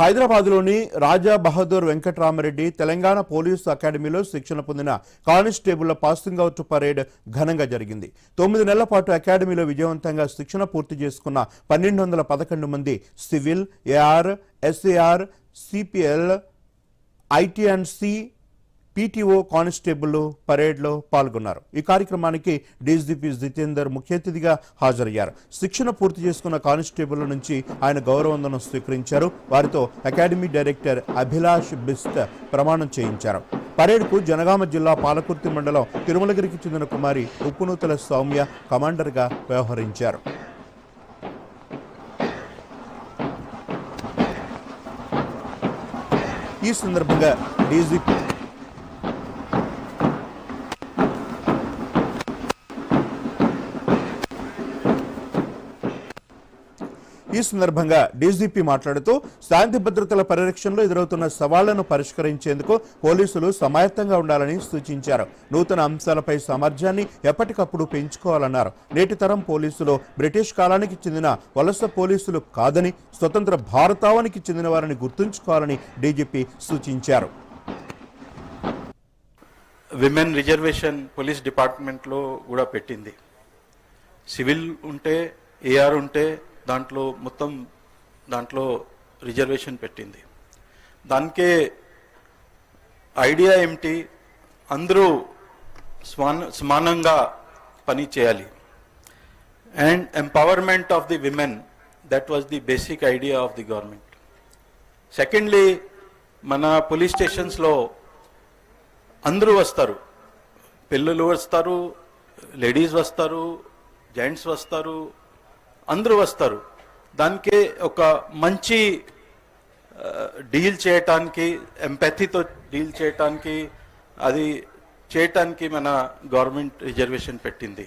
హైదరాబాద్లోని రాజా బహదూర్ వెంకటరామరెడ్డి తెలంగాణ పోలీసు అకాడమీలో శిక్షణ పొందిన కానిస్టేబుల్ల పాసింగ్ అవుట్ పరేడ్ ఘనంగా జరిగింది. తొమ్మిది నెలల పాటు అకాడమీలో విజయవంతంగా శిక్షణ పూర్తి చేసుకున్న పన్నెండు వందల పదకొండు మంది civil AR SAR CPL IT and C PTO constable పరేడ్లో పాల్గొన్నారు. ఈ కార్యక్రమానికి డీజీపీ జితేందర్ ముఖ్య అతిథిగా హాజరయ్యారు. శిక్షణ పూర్తి చేసుకున్న కానిస్టేబుల్ నుంచి ఆయన గౌరవందనం స్వీకరించారు. వారితో అకాడమీ డైరెక్టర్ అభిలాష్ బిస్ట్ ప్రమాణం చేయించారు. పరేడ్కు జనగామ జిల్లా పాలకుర్తి మండలం తిరుమలగిరికి చెందిన కుమారి ఉప్పునూతల సౌమ్య కమాండర్గా వ్యవహరించారు. ఈ సందర్భంగా డీజీపీ ఈ సందర్భంగా డీజీపీ మాట్లాడుతూ శాంతి భద్రతల పరిరక్షణలో ఎదురవుతున్న సవాళ్ళను పరిష్కరించేందుకు పోలీసులు సమాయత్తంగా ఉండాలని సూచించారు. నూతన అంశాలపై సామర్థ్యాన్ని ఎప్పటికప్పుడు పెంచుకోవాలన్నారు. నేటి తరం పోలీసులు బ్రిటిష్ కాలానికి చెందిన వలస పోలీసులు కాదని స్వతంత్ర భారతావనికి చెందిన వారిని గుర్తుంచుకోవాలని డీజీపీ సూచించారు. విమెన్ రిజర్వేషన్ పోలీస్ డిపార్ట్మెంట్లో కూడా పెట్టింది. సివిల్ ఉంటే ఏఆర్ ఉంటే దాంట్లో మొత్తం దాంట్లో రిజర్వేషన్ పెట్టింది. దానికే ఐడియా ఏమిటి? అందరూ సమాన సమానంగా పని చేయాలి. And empowerment of the women that was the basic idea of the government. Secondly మన పోలీస్ స్టేషన్స్లో అందరూ వస్తారు. పిల్లలు వస్తారు లేడీస్ వస్తారు జెంట్స్ వస్తారు అందరూ వస్తారు. దానికి ఒక మంచి డీల్ చేయటానికి ఎంపతితో డీల్ చేయటానికి అది చేయటానికి మన గవర్నమెంట్ రిజర్వేషన్ పెట్టింది.